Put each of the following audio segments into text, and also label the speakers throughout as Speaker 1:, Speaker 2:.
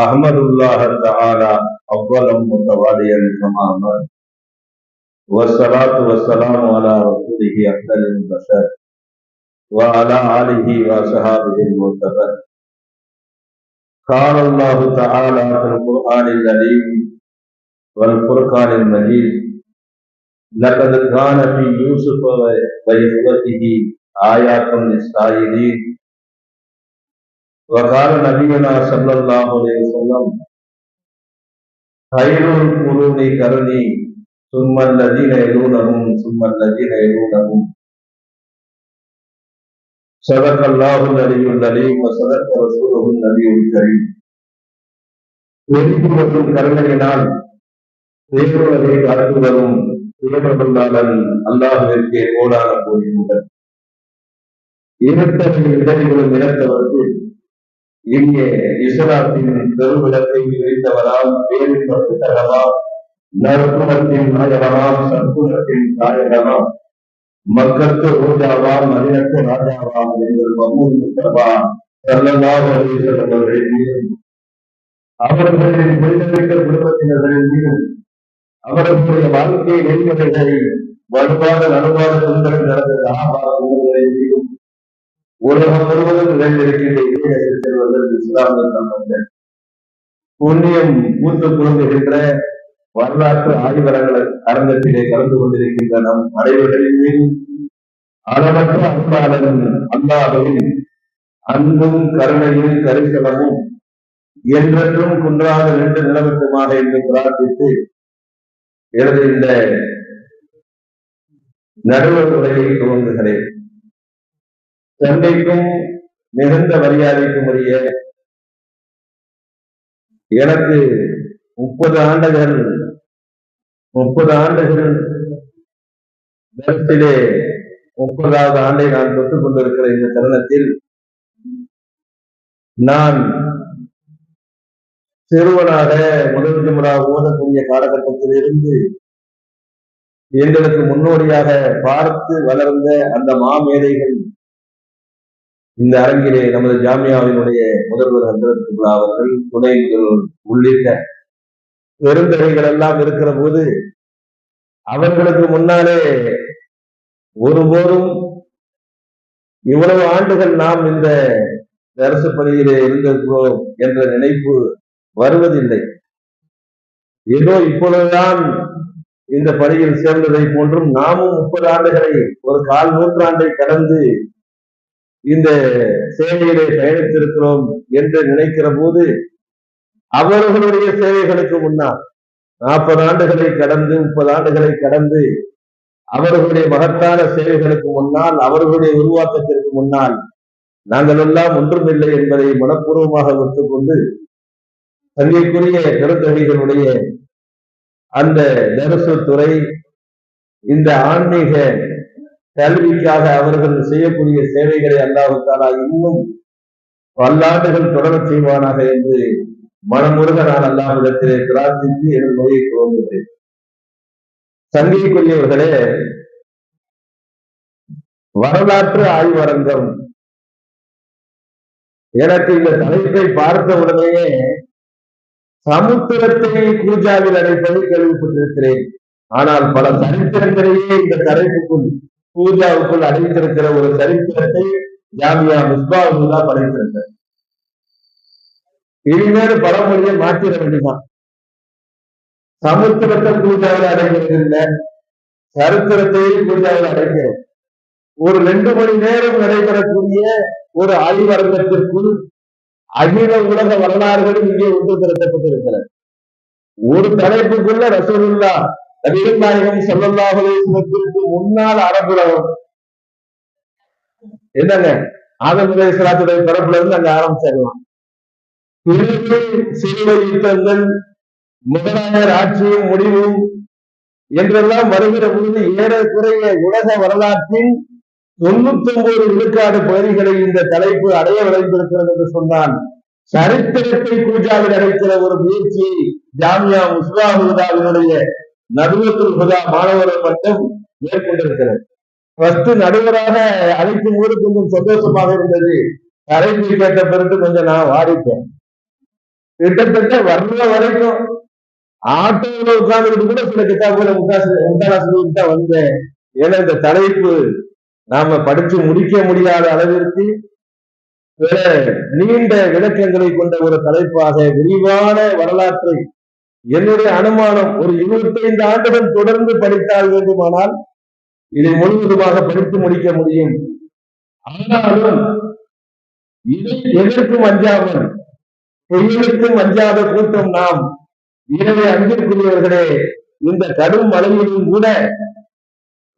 Speaker 1: أحمد الله تعالى أولا متواليا تماما والصلاة والسلام على رسوله أفضل البشر وعلى آله وصحابه المعتبر قال الله تعالى في القرآن الكريم والفرقان المجيد. لقد كان في يوسف وإخوته آيات للسائلين. وقال نبينا صلى الله عليه وسلم خير القرون قرني ثم الذين يلونهم ثم الذين يلونهم صدق الله العلي العليم وصدق رسوله النبي الكريم வெற்றி மற்றும் கருணையினால் தேவர்களை காத்து வரும் தேவபல்லாளன் அல்லாஹுவிற்கே கோடான போகின்றனர் இனத்தனை இடர்களும் இனத்தவருக்கு இங்கே இஸ்லாத்தின் பெருமிடத்தை விரித்தவராம் பேரின்ப தரலாம் நற்குணத்தின் நாயகமாம் சற்குணத்தின் நாயகமாம் மக்களுக்கு ரோஜாவாம் மதினத்து ராஜாவாம் எங்கள் மம்மூர் முஸ்தபா சல்லல்லாஹு அலைஹி வஸல்லம் அவர்களின் மீதும் அவர்களின் புனிதமிக்க குடும்பத்தினர்களின் மீதும் அவர்களுடைய வாழ்க்கை நெறிமுறைகளை வலுவான நலுவான துன்பங்கள் நடந்த சகாபாசங்களின் மீதும் உலகம் முழுவதும் நிகழ்ந்திருக்கின்ற இளைய செல்வர்கள் இஸ்லாமிய சம்பந்தம் புண்ணியம் பூத்து குழுங்குகின்ற வரலாற்று ஆய்வரங்கள் அரங்கத்திலே கலந்து கொண்டிருக்கின்ற நம் அனைவர்களின் மீதும் அளவற்ற அன்பாளன் அல்லாஹுவின் அன்பும் கருணையும் கரிசலமும் என்றென்றும் குன்றாத நின்று நிலவட்டுமாக என்று பிரார்த்தித்து எனது இந்த நடுவர் உரையை துவங்குகிறேன். தந்தைக்கும் மிகுந்த மரியாதைக்கும் உரிய எனக்கு முப்பது ஆண்டுகள் முப்பது ஆண்டுகள் நேரத்திலே முப்பதாவது ஆண்டை நான் தொட்டுக் கொண்டிருக்கிற இந்த தருணத்தில் நான் சிறுவனாக முதல் ஜுமரா ஓதக்கூடிய காலகட்டத்தில் இருந்து எங்களுக்கு முன்னோடியாக பார்த்து வளர்ந்த அந்த மாமேதைகள் இந்த அரங்கிலே நமது ஜாமியாவினுடைய முதல்வர் ஹசரத் அவர்கள் துணை முதல்வர் உள்ளிட்ட பெருந்தகைகள் எல்லாம் இருக்கிற போது அவர்களுக்கு முன்னாலே ஒருபோதும் இவ்வளவு ஆண்டுகள் நாம் இந்த அரசு பணியிலே இருந்திருக்கிறோம் என்ற நினைப்பு வருவதில்லை. ஏதோ இப்பொழுதுதான் இந்த பணியில் சேர்ந்ததை போன்றும் நாமும் முப்பது ஆண்டுகளை ஒரு கால் நூற்றாண்டை கடந்து இந்த சேவையிலே பயணித்திருக்கிறோம் என்று நினைக்கிற போது அவர்களுடைய சேவைகளுக்கு முன்னால் நாற்பது ஆண்டுகளை கடந்து முப்பது ஆண்டுகளை கடந்து அவர்களுடைய மகத்தான சேவைகளுக்கு முன்னால் அவர்களுடைய உருவாக்கத்திற்கு முன்னால் நாங்கள் எல்லாம் ஒன்றுமில்லை என்பதை மனப்பூர்வமாக ஒத்துக்கொண்டு தங்கைக்குரிய பெருந்தகைகளுடைய அந்த தரிசு துறை இந்த ஆன்மீக கல்விக்காக அவர்கள் செய்யக்கூடிய சேவைகளை அல்லாஹாலா இன்னும் பல்லாண்டுகள் தொடர செய்வானாக என்று மனமுருக நான் அல்லாவிடத்திலே பிரார்த்தித்து என் நோயை துவங்குகிறேன். சங்கைக்குரியவர்களே வரலாற்று ஆய்வரங்கம். எனக்கு இந்த தலைப்பை பார்த்த உடனேயே சமுத்திரத்தை பூஜாவில் அடைப்பதை கேள்விப்பட்டிருக்கிறேன். ஆனால் பல சரித்திரங்களையே இந்த தலைப்புக்குள் பூஜாவுக்குள் அடைத்திருக்கிற ஒரு சரித்திரத்தை ஜாமியா முஸ்பாவுல்லா படைத்திருக்கிறார் இனிமேல் பழமொழியை மாற்றிட வேண்டிதான் சமுத்திரத்தை பூஜாவில் அடைகிறது இல்லை சரித்திரத்தையும் பூஜாவில் அடைக்கிறோம். ஒரு ரெண்டு மணி நேரம் நடைபெறக்கூடிய ஒரு ஆய்வரங்கத்திற்குள் அகில உலக வரலாறுகளும் இங்கே ஒன்று திரட்டப்பட்டிருக்கிறது ஒரு தலைப்புக்குள்ள ரசூலுல்லா நபிகள் நாயகம் சொல்லல்லாஹுக்கு முன்னால் அரபுலகம் என்னங்க? ஆதம் அலைஹிஸ்ஸலாத்துடைய பரப்புல இருந்து அங்க ஆரம்பிச்சிடலாம் பிரிவு சிறுவை யுத்தங்கள் முகலாயர் ஆட்சியும் முடிவும் என்றெல்லாம் வருகிற பொழுது ஏறக்குறைய உலக வரலாற்றின் தொண்ணூத்தி ஒன்பது விழுக்காடு பகுதிகளை இந்த தலைப்பு அடைய விளைந்திருக்கிறது என்று சொன்னான் சரித்திரத்தை பூஜாவில் அடைக்கிற ஒரு முயற்சி ஜாமியா முஸ்லாமுதாவினுடைய நடுவத்துல் சுதா மாணவர்கள் மட்டும் மேற்கொண்டிருக்கிறது. ஃபர்ஸ்ட் நடுவராக அழைக்கும் போது கொஞ்சம் சந்தோஷமாக இருந்தது. தலைமை கேட்ட பிறகு கொஞ்சம் நான் வாடிப்பேன். கிட்டத்தட்ட வர்ற வரைக்கும் ஆட்டோவில் உட்கார்ந்துட்டு கூட சில கிட்டாப்புகளை முட்டாளா தான் வந்தேன். ஏன்னா இந்த தலைப்பு நாம படிச்சு முடிக்க முடியாத அளவிற்கு நீண்ட விளக்கங்களை கொண்ட ஒரு தலைப்பாக விரிவான வரலாற்றை என்னுடைய அனுமானம் ஒரு இருபத்தைந்து ஆண்டுகள் தொடர்ந்து படித்தால் வேண்டுமானால் இதை முழுவதுமாக படித்து முடிக்க முடியும். ஆனாலும் இதை எதற்கும் அஞ்சாமல் பொய்களுக்கும் அஞ்சாத கூட்டம் நாம் எனவே அஞ்சிருக்கிறவர்களே இந்த கடும் மழையிலும் கூட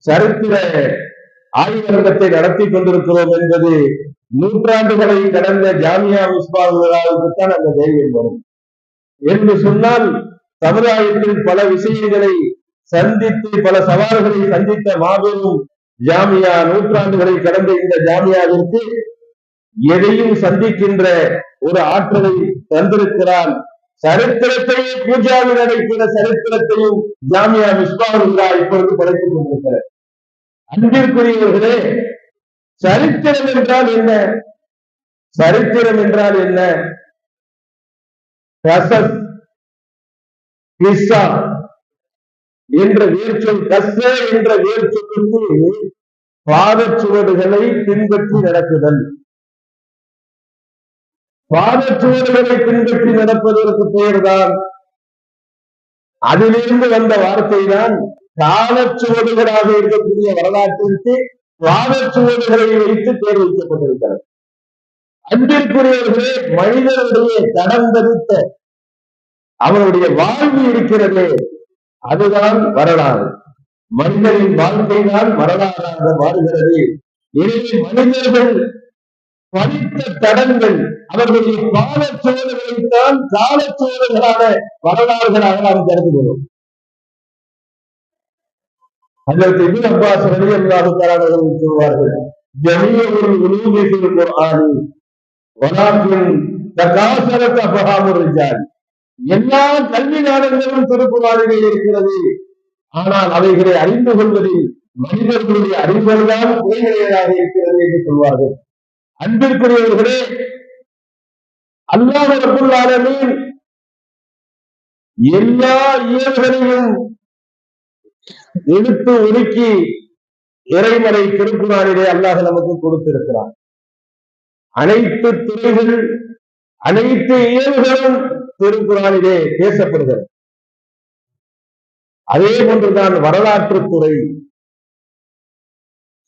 Speaker 1: சரித்திர ஆய்வரங்கத்தை நடத்தி கொண்டிருக்கிறோம் என்பது நூற்றாண்டுகளை கடந்த ஜாமியா மிஸ்பா தான் அந்த தைரியம் வரும். என்று சொன்னால் சமுதாயத்தில் பல விஷயங்களை சந்தித்து பல சவால்களை சந்தித்த மாபெரும் ஜாமியா நூற்றாண்டுகளை கடந்த இந்த ஜாமியாவிற்கு எதையும் சந்திக்கின்ற ஒரு ஆற்றலை தந்திருக்கிறான். சரித்திரத்தையும் பூஜாவில் அடைக்கிற சரித்திரத்தையும் ஜாமியா மிஸ்பாவுல்லா இப்பொழுது படைத்துக் கொண்டிருக்கிறார். அன்பிற்குரியவர்களே சரித்திரம் என்றால் என்ன? சரித்திரம் என்றால் என்ன? கசஸ் கிஸ்ஸா என்ற வேர்ச்சொல் கச என்ற வேர்ச்சொல்லுக்கு பாதச்சுவடுகளை பின்பற்றி நடக்குதல். பாதச்சுவடுகளை பின்பற்றி நடப்பதற்கு பெயர்தான். அதிலிருந்து வந்த வார்த்தை தான் காலச்சுவடுகளாக இருக்கக்கூடிய வரலாற்றிற்கு பாதச்சுவடுகளை வைத்து பெயர் வைக்கப்பட்டிருக்கிறது அன்பிற்குரியவர்களே மனிதனுடைய கடந்தரித்த அவனுடைய வாழ்வு இருக்கிறது அதுதான் வரலாறு. மனிதனின் வாழ்க்கை வரலாறாக மாறுகிறது. எனவே மனிதர்கள் படித்த தடங்கள் அவர்களுடைய காலச்சோதனைகளைத்தான் காலச்சோதனைகளான வரலாறுகளாக நாம் கருதுகிறோம். அதற்கு இபின் அப்பாஸ் ரலி அல்லாஹு தஆலாவர்கள் சொல்வார்கள் ஜமீஉல் உலூமி ஃபில் குர்ஆனி வலாக்கின் தகாசரத் அஃபஹாமுர் எல்லா கல்வி நாடங்களும் திருக்குறானிலே இருக்கிறது. ஆனால் அவைகளை அறிந்து கொள்வதில் மனிதர்களுடைய அறிவுகள்தான் குறைநிலையாக இருக்கிறது என்று சொல்வார்கள். அன்பிற்குரியவர்களே அல்லாஹ் எல்லா இயல்களையும் எடுத்து ஒதுக்கி இறைமறை திருக்குறானிலே அல்லாஹ் நமக்கு கொடுத்திருக்கிறான். அனைத்து துறைகள் அனைத்து இயல்களும் திருக்குறானிலே பேசப்படுகிறது. அதே போன்றுதான் வரலாற்று துறை.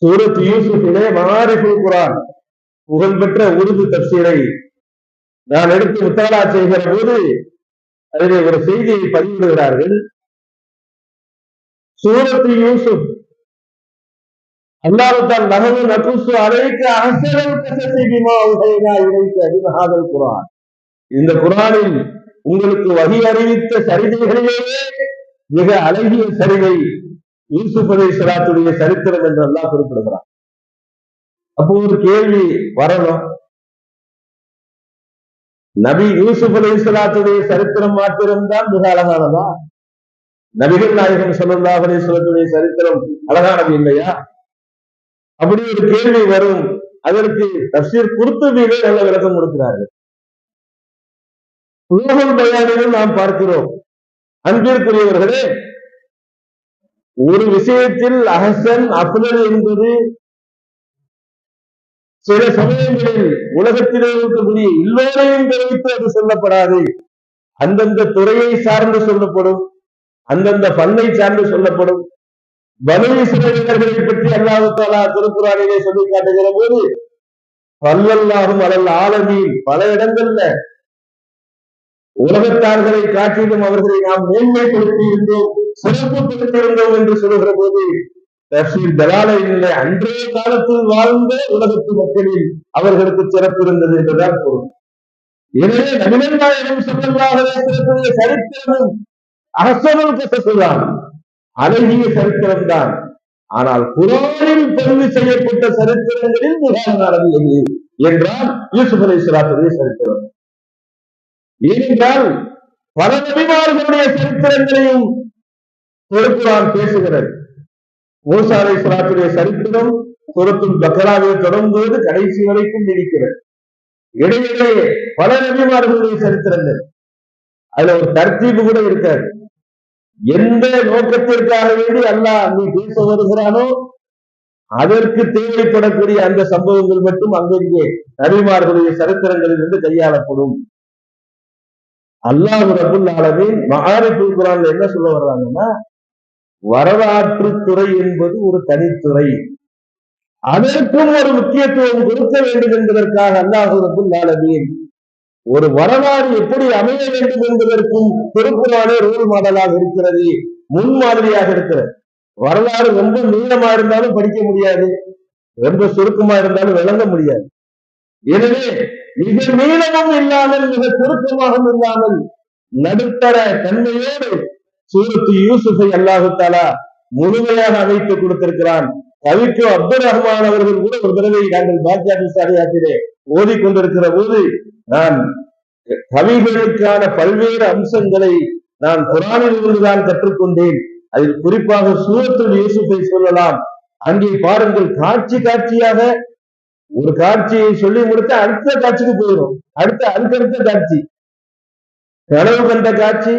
Speaker 1: சூரத் யூசுஃபிலே மாரிஃபுல் குரான் புகழ்பெற்ற உருது தப்சீரை. நான் எடுத்து முத்தாலா செய்கிற போது அதிலே ஒரு செய்தியை பதிவிடுகிறார்கள். சூரத்து யூசுப் அல்லாவுத்தான் நகவு நகுசு அழைக்க அசரல் கசசி பிமா உடைனா குரான் இந்த குரானில் உங்களுக்கு வகி அறிவித்த சரிதைகளிலேயே மிக அழகிய சரிதை யூசுப் அலை சலாத்துடைய சரித்திரம் என்று எல்லாம் குறிப்பிடுகிறார் அப்போ ஒரு கேள்வி வரணும். நபி யூசுப் அலை சலாத்துடைய சரித்திரம் மாத்திரம்தான் மிக அழகானதா? நபிகள் நாயகம் ஸல்லல்லாஹு அலைஹி சரித்திரம் அழகானது இல்லையா? அப்படி ஒரு கேள்வி வரும். அதற்கு தப்சீர் குர்துபியிலே நல்ல விளக்கம் கொடுக்கிறார்கள். உலகம் தயாரிகள் நாம் பார்க்கிறோம். அன்பிற்குரியவர்களே ஒரு விஷயத்தில் அகசன் அப்லல் என்பது சில சமயங்களில் உலகத்திலே இருக்கக்கூடிய எல்லோரையும் தெரிவித்து அது சொல்லப்படாது. அந்தந்த துறையை சார்ந்து சொல்லப்படும். அந்தந்த பண்ணை சார்ந்து சொல்லப்படும். பனு இஸ்ரேலர்களை பற்றி அல்லாஹு தாலா திருக்குறானிலே சொல்லி காட்டுகிற போது பல்லல்லாகும் அலல் ஆலமீன் பல இடங்கள்ல உலகத்தார்களை காட்டிலும் அவர்களை நாம் மேன்மைப்படுத்தி இருந்தோம் சிறப்பு இருந்தோம் என்று சொல்கிற போது தப்சீர் தலாலையிலே அன்றைய காலத்தில் வாழ்ந்த உலகத்து மக்களில் அவர்களுக்கு சிறப்பு இருந்தது என்றுதான் பொருள் எனவே நபிகள் நாயகம் சொல்லலாக சரித்திரமும் அரசனும் கசசுதான் அழகிய சரித்திரம் தான் ஆனால் குரானில் பதிவு செய்யப்பட்ட சரித்திரங்களில் மிகானது நடந்தது என்றால் யூசுப் அலை சரித்திரம். ஏனென்றால் பல நபிமார்களுடைய சரித்திரங்களையும் திருக்குறான் பேசுகிறது. மூசா அலை சலாத்துடைய சரித்திரம் சுரத்தும் பக்கராவில் தொடங்குவது கடைசி வரைக்கும் நீடிக்கிறது. இடையிலேயே பல நபிமார்களுடைய சரித்திரங்கள். அதுல ஒரு தர்த்தீபு கூட இருக்காது. எந்த நோக்கத்திற்காக வேண்டி அல்லாஹ் நீ பேச வருகிறானோ அதற்கு தேவைப்படக்கூடிய அந்த சம்பவங்கள் மட்டும் அங்கங்கே நபிமார்களுடைய சரித்திரங்களில் இருந்து கையாளப்படும். அல்லாஹ் ரபுல் ஆலமீன் மகாரிபுல் குரான்ல என்ன சொல்ல வர்றாங்கன்னா வரலாற்று துறை என்பது ஒரு தனித்துறை. அதற்கும் ஒரு முக்கியத்துவம் கொடுக்க வேண்டும் என்பதற்காக அல்லாஹு ரபுல் ஒரு வரலாறு எப்படி அமைய வேண்டும் என்பதற்கும் திருக்குறானே ரோல் மாடலாக இருக்கிறது முன்மாதிரியாக இருக்கிறது. வரலாறு ரொம்ப நீளமா இருந்தாலும் படிக்க முடியாது ரொம்ப சுருக்கமா இருந்தாலும் விளங்க முடியாது. எனவே மிக நீளமும் இல்லாமல் மிக சுருக்கமாகவும் இல்லாமல் நடுத்தர தன்மையோடு சூரத்து யூசுஃபை அல்லாஹு தாலா முழுமையாக அமைத்து கொடுத்திருக்கிறான். கவிக்கு அப்துல் ரஹ்மான் அவர்கள் கூட ஒரு தடவை நாங்கள் பாக்கியாதி சாரியாத்திலே ஓதிக்கொண்டிருக்கிற போது நான் கவிகளுக்கான பல்வேறு அம்சங்களை நான் குரானில் இருந்துதான் கற்றுக்கொண்டேன். அதில் குறிப்பாக சூரத்துல் யூசுஃபை சொல்லலாம். அங்கே பாருங்கள் காட்சி காட்சியாக ஒரு காட்சியை சொல்லி முடித்த அடுத்த காட்சிக்கு போயிடும். அடுத்த அடுத்தடுத்த காட்சி. கனவு கண்ட காட்சி.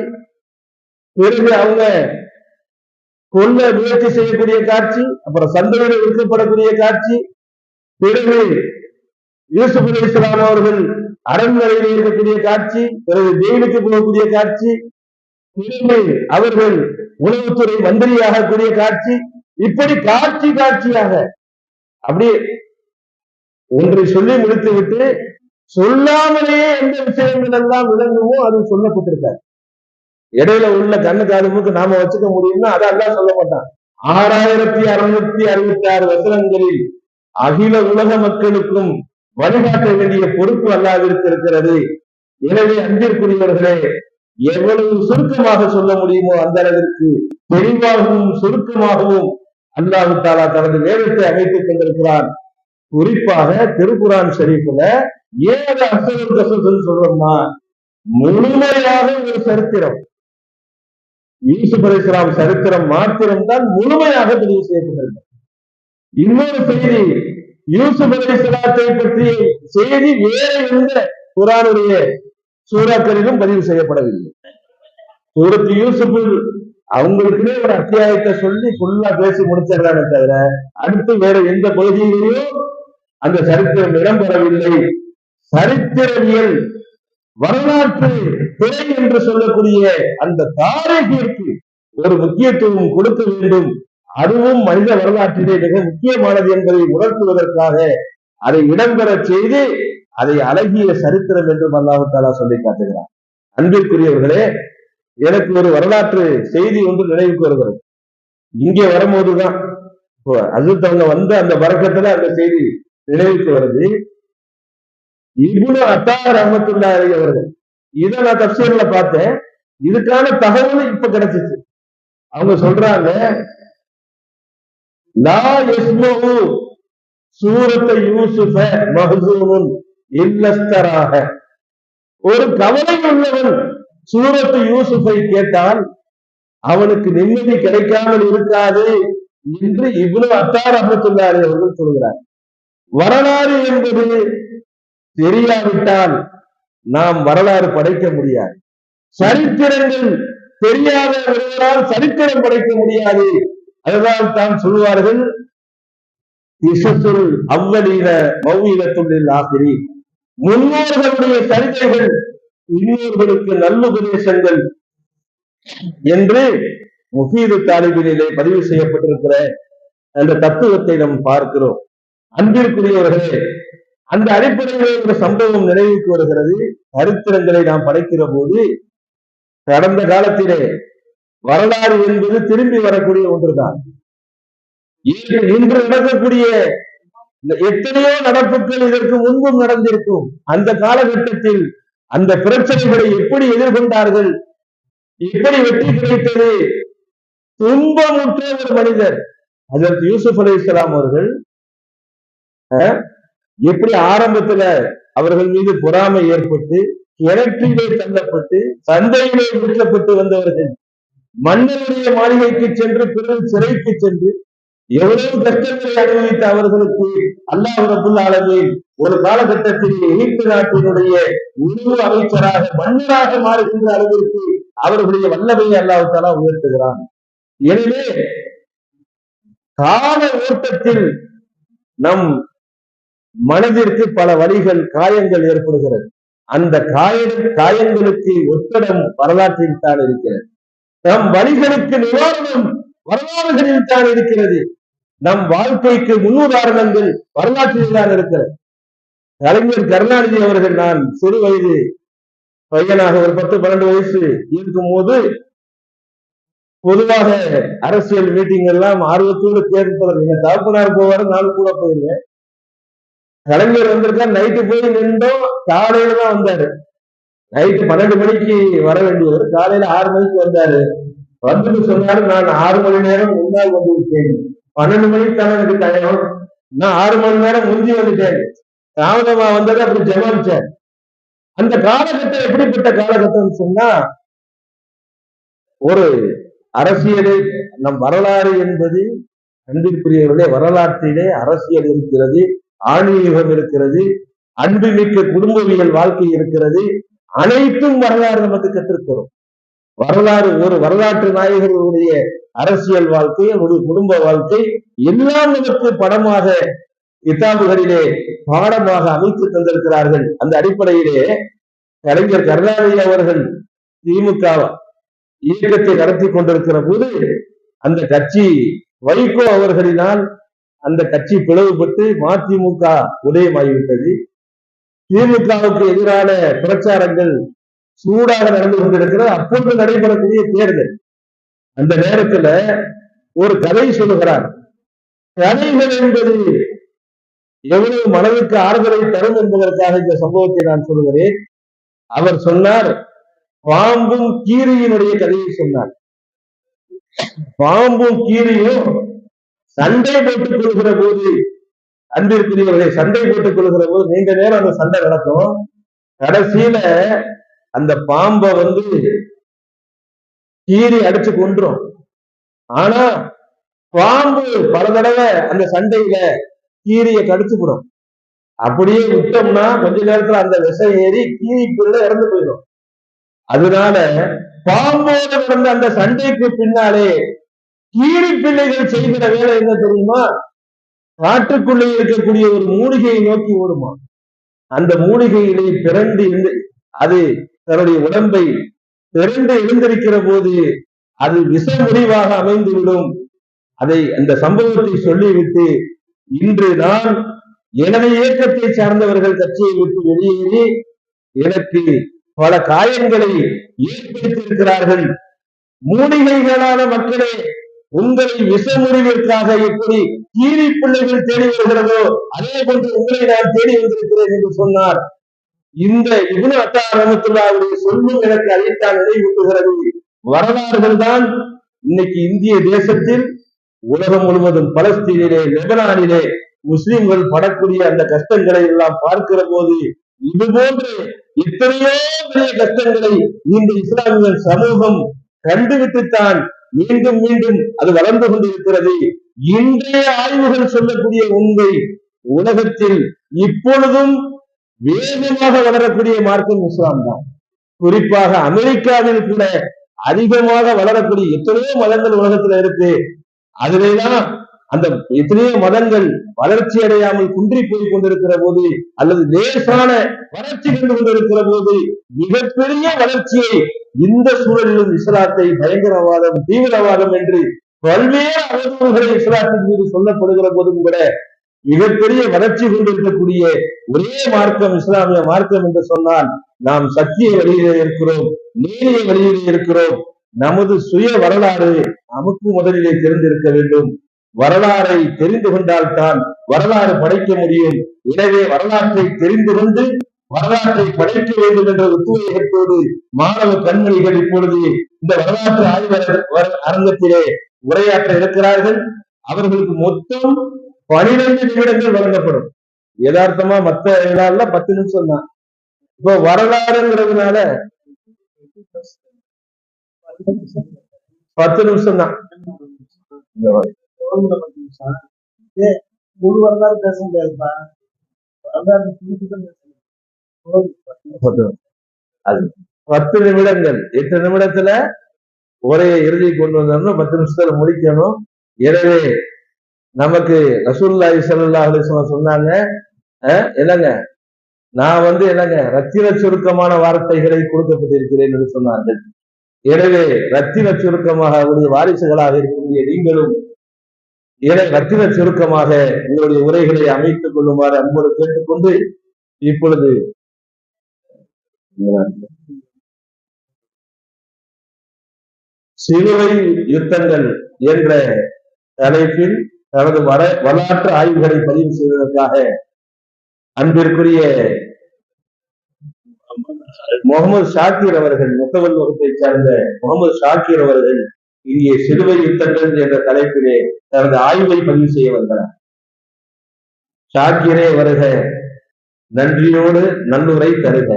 Speaker 1: பிறகு அவங்க கொல்ல முயற்சி செய்யக்கூடிய காட்சி. அப்புறம் சந்தையில விற்கப்படக்கூடிய காட்சி. பிறகு யூசுப் அலி இஸ்லாம் அவர்கள் அரண்மனையில் இருக்கக்கூடிய காட்சி. பிறகு ஜெயிலுக்கு போகக்கூடிய காட்சி. பிறகு அவர்கள் உணவுத்துறை மந்திரியாகக்கூடிய காட்சி. இப்படி காட்சி காட்சியாக அப்படியே ஒன்றை சொல்லி முடித்து விட்டு சொல்லாமலேயே எந்த விஷயங்கள் எல்லாம் விளங்குமோ அது சொல்லப்பட்டிருக்காரு இடையில உள்ள கண்ணு காது மூக்கு நாம வச்சுக்க முடியும்னா அதை எல்லாம் சொல்ல மாட்டான். ஆறாயிரத்தி அறுநூத்தி அறுபத்தி ஆறு வசனங்களில் அகில உலக மக்களுக்கும் வழிகாட்ட வேண்டிய பொறுப்பு அல்லாவிற்கு இருக்கிறது எனவே அன்பிற்குரியவர்களே எவ்வளவு சுருக்கமாக சொல்ல முடியுமோ அந்த அளவிற்கு தெளிவாகவும் சுருக்கமாகவும் அல்லாஹு தாலா தனது வேதத்தை அமைத்துக் கொண்டிருக்கிறான். குறிப்பாக திருக்குரான் ஷரீஃப்ல ஏழு அசல் கசல் சொல்றோம்னா முழுமையாக ஒரு சரித்திரம். யூசுப் அலிஸ்லாம் சரித்திரம் மாத்திரம்தான் முழுமையாக பதிவு செய்யப்பட்டிருக்கிறது. இன்னொரு செய்தி யூசுப் அலிஸ்லாத்தை பற்றிய செய்தி வேற எந்த குரானுடைய சூறாக்களிலும் பதிவு செய்யப்படவில்லை. சூரத்து யூசுப் அவங்களுக்குன்னே ஒரு அத்தியாயத்தை சொல்லி ஃபுல்லா பேசி முடிச்சிடறாங்க தவிர அடுத்து வேற எந்த பகுதியிலையும் அந்த சரித்திரம் இடம்பெறவில்லை. சரித்திரவியல் வரலாற்று துறை என்று சொல்லக்கூடிய அந்த தாரகிற்கு ஒரு முக்கியத்துவம் கொடுக்க வேண்டும். அதுவும் மனித வரலாற்றிலே மிக முக்கியமானது என்பதை உணர்த்துவதற்காக அதை இடம்பெற செய்து அதை அழகிய சரித்திரம் என்று அல்லாஹு சொல்லி காட்டுகிறார் அன்பிற்குரியவர்களே எனக்கு ஒரு வரலாற்று செய்தி ஒன்று நினைவுக்கு வருகிறது. இங்கே வரும்போதுதான் அஜித் வந்த அந்த வரக்கத்துல அந்த செய்தி நினைவுக்கு வருது. இவ்வளவு அத்தார் அஹமத்துல்லா அவர்கள். இதை நான் தப்சீர்ல பார்த்தேன். இதுக்கான தகவல் இப்ப கிடைச்சிச்சு. அவங்க சொல்றாங்க லா யஸ்மஹு சூரத்தை யூசுஃப மஹ்சூனுன் இல்லஸ்தராக. ஒரு கவலை உள்ளவன் சூரத்து யூசுஃபை கேட்டால் அவனுக்கு நிம்மதி கிடைக்காமல் இருக்காது என்று இவ்வளவு அத்தார் அஹமத்துல்லாரி அவர்கள் சொல்கிறார். வரலாறு என்பது தெரியாவிட்டால் நாம் வரலாறு படைக்க முடியாது. சரித்திரங்கள் தெரியாத ஒருவரால் சரித்திரம் படைக்க முடியாது. அதனால் தான் சொல்வார்கள் இசத்துல் அவ்வளீன மௌவீனத்துள்ளில் ஆசிரி முன்னோர்களுடைய சரிதைகள் இன்னோர்களுக்கு நல்லுபதேசங்கள் என்று முஃபீது தாலிபினிலே பதிவு செய்யப்பட்டிருக்கிற அந்த தத்துவத்தை நாம் பார்க்கிறோம். அன்பிற்குரியவர்களே அந்த அடிப்படையிலே ஒரு சம்பவம் நினைவுக்கு வருகிறது. சரித்திரங்களை நாம் படைக்கிற போது கடந்த காலத்திலே வரலாறு என்பது திரும்பி வரக்கூடிய ஒன்றுதான். இன்று இன்று நடக்கக்கூடிய எத்தனையோ நடப்புகள் இதற்கு முன்பும் நடந்திருக்கும். அந்த காலகட்டத்தில் அந்த பிரச்சனைகளை எப்படி எதிர்கொண்டார்கள்? எப்படி வெற்றி கிடைத்தது? துன்பமுற்ற ஒரு மனிதர். அதற்கு யூசுப் அலி இஸ்லாம் அவர்கள் எப்படி ஆரம்பத்துல அவர்கள் மீது பொறாமை ஏற்பட்டு கிணற்றிலே தள்ளப்பட்டு சந்தையிலே விற்கப்பட்டு வந்தவர்கள் மன்னருடைய மாளிகைக்கு சென்று பிறகு சிறைக்கு சென்று எவ்வளவு கஷ்டங்களை அனுபவித்த அவர்களுக்கு அல்லாஹ் ரபுல் ஆலமீன் ஒரு காலகட்டத்தில் எகிப்து நாட்டினுடைய உணவு அமைச்சராக மன்னராக மாறுகின்ற அளவிற்கு அவர்களுடைய வல்லமையை அல்லாஹாலா உயர்த்துகிறான். எனவே கால ஓட்டத்தில் நம் மனதிற்கு பல வழிகள் காயங்கள் ஏற்படுகிறது. அந்த காய காயங்களுக்கு ஒத்தடம் வரலாற்றில் தான் இருக்கிறது. நம் வழிகளுக்கு நிவாரணம் வரலாறுகளில் தான் இருக்கிறது. நம் வாழ்க்கைக்கு முன்னுதாரணங்கள் வரலாற்றில் தான் இருக்கிறது. கலைஞர் கருணாநிதி அவர்கள் நான் சிறு வயது பையனாக ஒரு பத்து பன்னெண்டு வயசு இருக்கும் போது பொதுவாக அரசியல் மீட்டிங் எல்லாம் ஆர்வத்தோடு கேட்பது எங்க தகப்பனார் போவாரு நானும் கூட போயிருந்தேன். கலைஞர் வந்திருக்கார். நைட்டு போய் நின்றோம் காலையில தான் வந்தாரு. நைட்டு பன்னெண்டு மணிக்கு வர வேண்டியவர். காலையில ஆறு மணிக்கு வந்தாரு. வந்துட்டு சொன்னாரு நான் ஆறு மணி நேரம் முன்னால் வந்து விட்டேன். பன்னெண்டு மணிக்கு தானே எனக்கு டயம் நான் ஆறு மணி நேரம் முந்தி வந்துட்டேன். தாமதமா வந்தது அப்படி ஜமானிச்சேன் அந்த காலகட்டம் எப்படிப்பட்ட காலகட்டம் சொன்னா ஒரு அரசியலை நம் வரலாறு என்பது அன்பிற்குரியவர்களே வரலாற்றிலே அரசியல் இருக்கிறது. ஆன்மீகம் இருக்கிறது அன்புமிக்க குடும்பவியல் வாழ்க்கை இருக்கிறது அனைத்தும் வரலாறு நமக்கு கற்றுக்கிறோம் வரலாறு ஒரு வரலாற்று நாயகர்களுடைய அரசியல் வாழ்க்கை அவருடைய குடும்ப வாழ்க்கை எல்லாம் நமக்கு படமாக கிதாபுகளிலே பாடமாக அமைத்து தந்திருக்கிறார்கள். அந்த அடிப்படையிலே கலைஞர் கருணாநிதி அவர்கள் திமுக இயக்கத்தை நடத்தி கொண்டிருக்கிற போது அந்த கட்சி வைகோ அவர்களினால் அந்த கட்சி பிளவுபட்டு மதிமுக உதயமாகிவிட்டது. திமுகவுக்கு எதிரான பிரச்சாரங்கள் சூடாக நடந்து கொண்டிருக்கிறது. அப்பொழுது நடைபெறக்கூடிய தேர்தல். அந்த நேரத்துல ஒரு கதை சொல்லுகிறார். கதைகள் என்பது எவ்வளவு மனதுக்கு ஆறுதலை தரும் என்பதற்காக இந்த சம்பவத்தை நான் சொல்கிறேன் அவர் சொன்னார் பாம்பும் கீரியினுடைய கதையை சொன்னார். பாம்பும் கீரியும் சண்டை போட்டுக் கொள்கிற போது அன்பிற்குரியவர்களை சண்டை போட்டுக் கொள்கிற போது நீண்ட நேரம் அந்த சண்டை நடக்கும். கடைசியில அந்த பாம்பை வந்து கீறி அடிச்சு கொன்றும். ஆனா பாம்பு பல தடவை அந்த சண்டையில கீரிய கடிச்சுக்கிடும் அப்படியே விட்டோம்னா கொஞ்ச நேரத்துல அந்த விஷம் ஏறி கீரிக்குள்ள இறந்து போயிடும். அதனால பாம்போடு நடந்த அந்த சண்டைக்கு பின்னாலே ஈழி பிள்ளைகள் செய்கிற வேலை என்ன தெரியுமா? காட்டுக்குள்ளே இருக்கக்கூடிய ஒரு மூலிகையை நோக்கி ஓடுமா? அந்த மூலிகையிலே பிறந்து இருந்து அது தன்னுடைய உடம்பை பிறந்து எழுந்திருக்கிற போது அது விஷ முடிவாக அமைந்துவிடும். அதை அந்த சம்பவத்தை சொல்லிவிட்டு இன்று நான் எனது இயக்கத்தை சார்ந்தவர்கள் கட்சியை விட்டு வெளியேறி எனக்கு பல காயங்களை ஏற்படுத்தியிருக்கிறார்கள். மூலிகைகளான மக்களே உங்களை விஷமுறிவிற்காக எப்படி கீரி பிள்ளைகள் தேடி வருகிறதோ அதே போன்று உங்களை நான் தேடி வந்திருக்கிறேன் என்று சொன்னார். இந்த இவனு அத்தாரமத்துள்ளாவுடைய சொல்லும் எனக்கு அதைத்தான் நினைவூட்டுகிறது. வரலாறுகள் தான் இன்னைக்கு இந்திய தேசத்தில் உலகம் முழுவதும் பலஸ்தீனிலே லெபனானிலே முஸ்லிம்கள் படக்கூடிய அந்த கஷ்டங்களை எல்லாம் பார்க்கிற போது இது போன்று எத்தனையோ பெரிய கஷ்டங்களை இந்த இஸ்லாமிய சமூகம் கண்டுவிட்டுத்தான் மீண்டும் மீண்டும் அது வளர்ந்து கொண்டிருக்கிறது. இன்றைய ஆய்வுகள் சொல்லக்கூடிய உண்மை உலகத்தில் இப்பொழுதும் வேகமாக வளரக்கூடிய மார்க்கம் இஸ்லாம் தான். குறிப்பாக அமெரிக்காவில் கூட அதிகமாக வளரக்கூடிய எத்தனையோ மதங்கள் உலகத்துல இருக்கு. அதுலதான் அந்த எத்தனையோ மதங்கள் வளர்ச்சி அடையாமல் குன்றி போய் கொண்டிருக்கிற போது அல்லது லேசான வளர்ச்சி கண்டு கொண்டிருக்கிற போது மிகப்பெரிய வளர்ச்சியை இந்த சூழலிலும் இஸ்லாத்தை பயங்கரவாதம் தீவிரவாதம் என்று பல்வேறு அவதூறுகளை இஸ்லாத்தின் மீது சொல்லப்படுகிற போதும் கூட மிகப்பெரிய வளர்ச்சி கொண்டிருக்கக்கூடிய ஒரே மார்க்கம் இஸ்லாமிய மார்க்கம் என்று சொன்னால் நாம் சத்திய வழியிலே இருக்கிறோம் நீரிய வழியிலே இருக்கிறோம். நமது சுய வரலாறு நமக்கு முதலிலே தெரிந்திருக்க வேண்டும். வரலாறை தெரிந்து கொண்டால்தான் வரலாறு படைக்க முடியும். எனவே வரலாற்றை தெரிந்து கொண்டு வரலாற்றை படைக்க வேண்டும் என்ற உத்வேகத்தோடு மாணவ கண்மணிகள் இப்பொழுது இந்த வரலாற்று ஆய்வாளர் அரங்கத்திலே உரையாற்ற இருக்கிறார்கள். அவர்களுக்கு மொத்தம் பனிரெண்டு நிமிடங்கள் வழங்கப்படும். யதார்த்தமா மத்த நாள்ல பத்து நிமிஷம் தான். இப்போ வரலாறுங்கிறதுனால பத்து நிமிஷம் தான்.
Speaker 2: ஒரு வரலாறு பேச முடியாதுப்பா.
Speaker 1: அது பத்து நிமிடங்கள். எட்டு நிமிடத்துல உரையை இறுதி கொண்டு வந்தோம்னா பத்து நிமிஷத்துல முடிக்கணும். எனவே நமக்கு ரசூல்லாஹி ஸல்லல்லாஹு அலைஹி சொன்னாங்க என்னங்க? நான் வந்து என்னங்க? ரத்தின சுருக்கமான வார்த்தைகளை கொடுக்கப்பட்டிருக்கிறேன் என்று சொன்னார்கள். எனவே ரத்தின சுருக்கமாக உடைய வாரிசுகளாக இருக்கக்கூடிய நீங்களும் ரத்தின சுருக்கமாக உங்களுடைய உரைகளை அமைத்துக் கொள்ளுமாறு அன்போடு கேட்டுக்கொண்டு இப்பொழுது சிலுவை யுத்தங்கள் என்ற தலைப்பில் தனது வர வரலாற்று ஆய்வுகளை பதிவு செய்வதற்காக அன்பிற்குரிய முகமது ஷாக்கீர் அவர்கள் முத்தவல் வகுப்பை சார்ந்த முகமது ஷாக்கீர் அவர்கள் இங்கே சிலுவை யுத்தங்கள் என்ற தலைப்பிலே தனது ஆய்வை பதிவு செய்ய வந்தார். ஷாக்கீரே வருக நன்றியோடு நல்லுரை தருக.